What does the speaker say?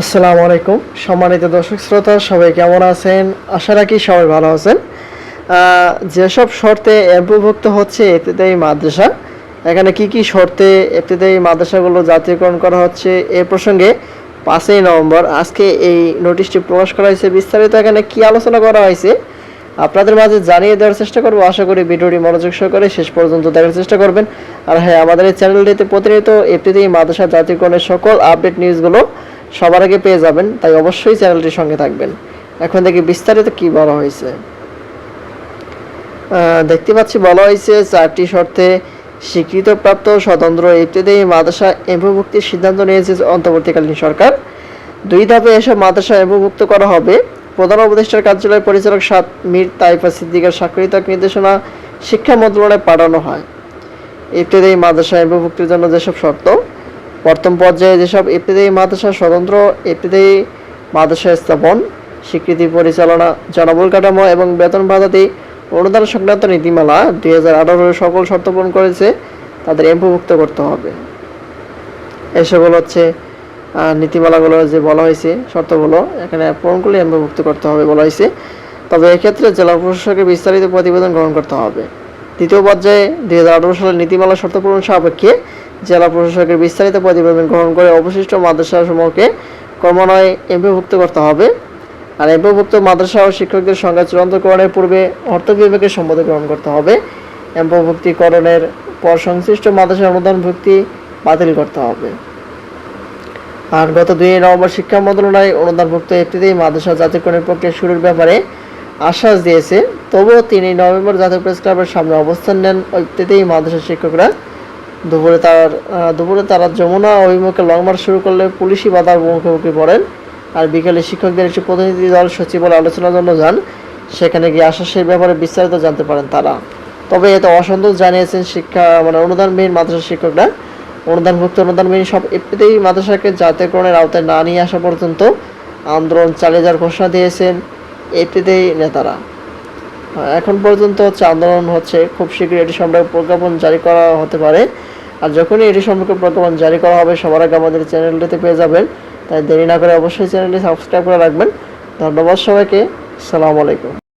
আসসালামু আলাইকুম। সম্মানিত দর্শক শ্রোতা, সবাই কেমন আছেন? আশা রাখি সবাই ভালো আছেন। যেসব শর্তে এমপিভুক্ত হচ্ছে এতেদায়ী মাদ্রাসা, এখানে কি কি শর্তে এতেদায়ী মাদ্রাসাগুলো জাতীয়করণ করা হচ্ছে এ প্রসঙ্গে পাঁচই নভেম্বর আজকে এই নোটিশটি প্রকাশ করা হয়েছে। বিস্তারিত এখানে কি আলোচনা করা হয়েছে আপনাদের মাঝে জানিয়ে দেওয়ার চেষ্টা করব। আশা করি ভিডিওটি মনোযোগ সহকারে শেষ পর্যন্ত দেখার চেষ্টা করবেন। আর হ্যাঁ আমাদের এই চ্যানেলটিতে প্রতিনিয়ত এফটিতেই মাদ্রাসা জাতীয়করণের সকল আপডেট নিউজগুলো সবার আগে পেয়ে যাবেন, তাই অবশ্যই চ্যানেলটির সঙ্গে থাকবেন। এখন দেখি বিস্তারিত কি বলা হয়েছে। দেখতে পাচ্ছি বলা হয়েছে, চারটি শর্তে স্বীকৃতপ্রাপ্ত স্বতন্ত্র ইত্যাদি মাদ্রাসা এমভুক্তির সিদ্ধান্ত নিয়েছে অন্তর্বর্তীকালীন সরকার। দুই ধাপে এসব মাদ্রাসা এমভুক্ত করা হবে। প্রধান উপদেষ্টার কার্যালয়ের পরিচালক সাত মীর তাইফা সিদ্দিকার স্বাক্ষরিত নির্দেশনা শিক্ষা মন্ত্রণালয়ে পাঠানো হয়। ইত্যাদি মাদ্রাসা এমভুক্তির জন্য যেসব শর্ত প্রথম পর্যায়ে যেসব ইত্যাদি মাদ্রাসা স্বতন্ত্র ইত্যাদি মাদ্রাসা স্থাপন, স্বীকৃতি পরিচালনা জনবল কাঠামো এবং বেতন ভাতাদি অনুদান সংক্রান্ত নীতিমালা দুই হাজার সকল শর্ত পূরণ করেছে, তাদের এমপিভুক্ত করতে হবে। এসবগুলো হচ্ছে নীতিমালাগুলো যে বলা হয়েছে, শর্তগুলো এখানে পূরণ করলে এমপিভুক্ত করতে হবে বলা হয়েছে। তবে এক্ষেত্রে জেলা প্রশাসকের বিস্তারিত প্রতিবেদন গ্রহণ করতে হবে। দ্বিতীয় পর্যায়ে দুই হাজার আঠারো সালের নীতিমালা শর্ত পূরণ সাপেক্ষে জেলা প্রশাসকের বিস্তারিত প্রতিবেদন গ্রহণ করে অবশিষ্ট মাদ্রাসাসমূহকে ক্রমান্বয়ে এমপিভুক্ত করতে হবে। আর এমপিভুক্ত মাদ্রাসা ও শিক্ষকদের সংখ্যা চূড়ান্তকরণের পূর্বে অর্থ বিভাগের সম্মতি গ্রহণ করতে হবে। এমপিভুক্তিকরণের পর সংশ্লিষ্ট মাদ্রাসা অনুদান ভুক্তি বাতিল করতে হবে। আর গত দুই নভেম্বর শিক্ষা মন্ত্রণালয় অনুদানভুক্ত একটিতেই মাদ্রাসা জাতীয়করণের প্রক্রিয়া শুরুর ব্যাপারে আশ্বাস দিয়েছে। তবুও তিনি নভেম্বর জাতীয় প্রেস ক্লাবের সামনে অবস্থান নেন ওইতেই মাদ্রাসা শিক্ষকরা দুপুরে তার দুপুরে তারা যমুনা অভিমুখে লং মার্চ শুরু করলে পুলিশি বাধার মুখোমুখি পড়েন। আর বিকেলে শিক্ষকদের একটি প্রতিনিধি দল সচিবালয় আলোচনার জন্য যান। সেখানে গিয়ে আশ্বাসের ব্যাপারে বিস্তারিত জানতে পারেন তারা। তবে এতে অসন্তোষ জানিয়েছেন শিক্ষা মানে অনুদানবিহীন মাদ্রাসা শিক্ষকরা। অনুদানভুক্ত অনুদানবিহীন সব এমনিতেই মাদ্রাসাকে জাতীয়করণের আওতায় না নিয়ে আসা পর্যন্ত আন্দোলন চালিয়ে যাওয়ার ঘোষণা দিয়েছেন এমনিতেই নেতারা। এখন পর্যন্ত হচ্ছে আন্দোলন হচ্ছে, খুব শীঘ্রই এটি সম্পর্কে প্রজ্ঞাপন জারি করা হতে পারে। আর যখনই এটি সম্পর্কে প্রজ্ঞাপন জারি করা হবে, সবার আগে আমাদের চ্যানেলটিতে পেয়ে যাবেন। তাই দেরি না করে অবশ্যই চ্যানেলটি সাবস্ক্রাইব করে রাখবেন। ধন্যবাদ সবাইকে। সালাম আলাইকুম।